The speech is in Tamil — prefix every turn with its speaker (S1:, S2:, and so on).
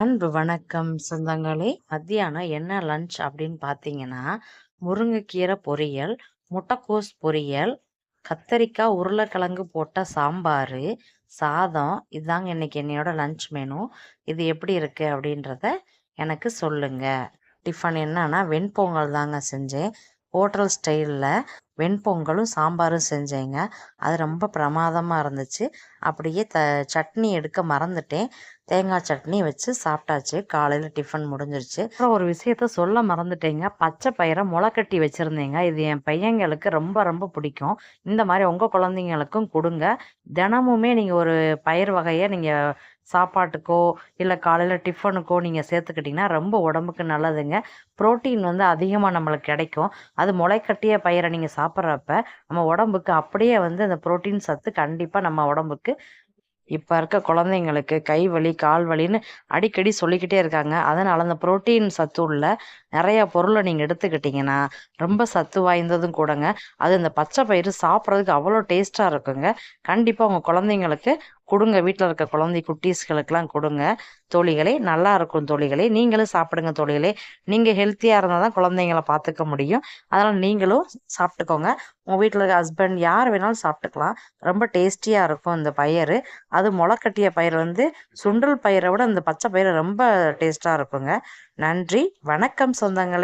S1: அன்பு வணக்கம் சொந்தங்களே. மத்தியானம் என்ன லஞ்ச் அப்படின்னு பார்த்தீங்கன்னா முருங்கைக்கீரை பொரியல் முட்டைக்கோஸ் பொரியல் கத்தரிக்காய் உருளைக்கிழங்கு போட்ட சாம்பார் சாதம். இதாங்க இன்னைக்கு என்னையோட லஞ்ச் மெனு இது எப்படி இருக்குது அப்படின்றத எனக்கு சொல்லுங்கள் டிஃபன் என்னன்னா வெண்பொங்கல் தாங்க செஞ்சேன். ஹோட்டல் ஸ்டைலில் வெண்பொங்கலும் சாம்பாரும் செஞ்சேங்க. அது ரொம்ப பிரமாதமாக இருந்துச்சு. அப்படியே த சட்னி எடுக்க மறந்துட்டேன். தேங்காய் சட்னி வச்சு சாப்பிட்டாச்சு. காலையில் டிஃபன் முடிஞ்சிருச்சு. அப்புறம் ஒரு விஷயத்த சொல்ல மறந்துட்டேங்க. பச்சை பயிரை முளைக்கட்டி வச்சுருந்தேங்க. இது என் பையங்களுக்கு ரொம்ப ரொம்ப பிடிக்கும். இந்த மாதிரி உங்கள் குழந்தைங்களுக்கும் கொடுங்க. தினமுமே நீங்கள் ஒரு பயிர் வகையை நீங்கள் சாப்பாட்டுக்கோ இல்லை காலையில் டிஃபனுக்கோ நீங்கள் சேர்த்துக்கிட்டிங்கன்னா ரொம்ப உடம்புக்கு நல்லதுங்க. ப்ரோட்டீன் வந்து அதிகமாக நம்மளுக்கு கிடைக்கும். அது முளைக்கட்டிய பயிரை நீங்கள் சாப்பிட்றப்ப நம்ம உடம்புக்கு அப்படியே வந்து அந்த புரோட்டீன் சத்து கண்டிப்பாக நம்ம உடம்புக்கு இப்போ இருக்க குழந்தைங்களுக்கு கை வலி கால் வலின்னு அடிக்கடி சொல்லிக்கிட்டே இருக்காங்க. அதனால் அந்த புரோட்டீன் சத்து உள்ள நிறைய பொருளை நீங்கள் எடுத்துக்கிட்டிங்கன்னா ரொம்ப சத்து வாய்ந்ததும் கூடங்க. அது இந்த பச்சை பயிறு சாப்பிட்றதுக்கு அவ்வளோ டேஸ்ட்டாக இருக்குங்க. கண்டிப்பாக உங்கள் குழந்தைங்களுக்கு கொடுங்க. வீட்டில் இருக்க குழந்தை குட்டீஸ்களுக்கெல்லாம் கொடுங்க. தோழிகளே நல்லா இருக்கும் தோழிகளே. நீங்களும் சாப்பிடுங்க தோழிகளே. நீங்கள் ஹெல்த்தியாக இருந்தால் தான் குழந்தைங்கள பார்த்துக்க முடியும். அதனால் நீங்களும் சாப்பிட்டுக்கோங்க. உங்கள் வீட்டில் இருக்க ஹஸ்பண்ட் யார் வேணாலும் சாப்பிட்டுக்கலாம். ரொம்ப டேஸ்டியாக இருக்கும் இந்த பயிறு. அது முளைக்கட்டிய பயிர் வந்து சுண்டல் பயிரை விட இந்த பச்சை பயிறு ரொம்ப டேஸ்ட்டாக இருக்குங்க. நன்றி. வணக்கம் சொந்தங்களே.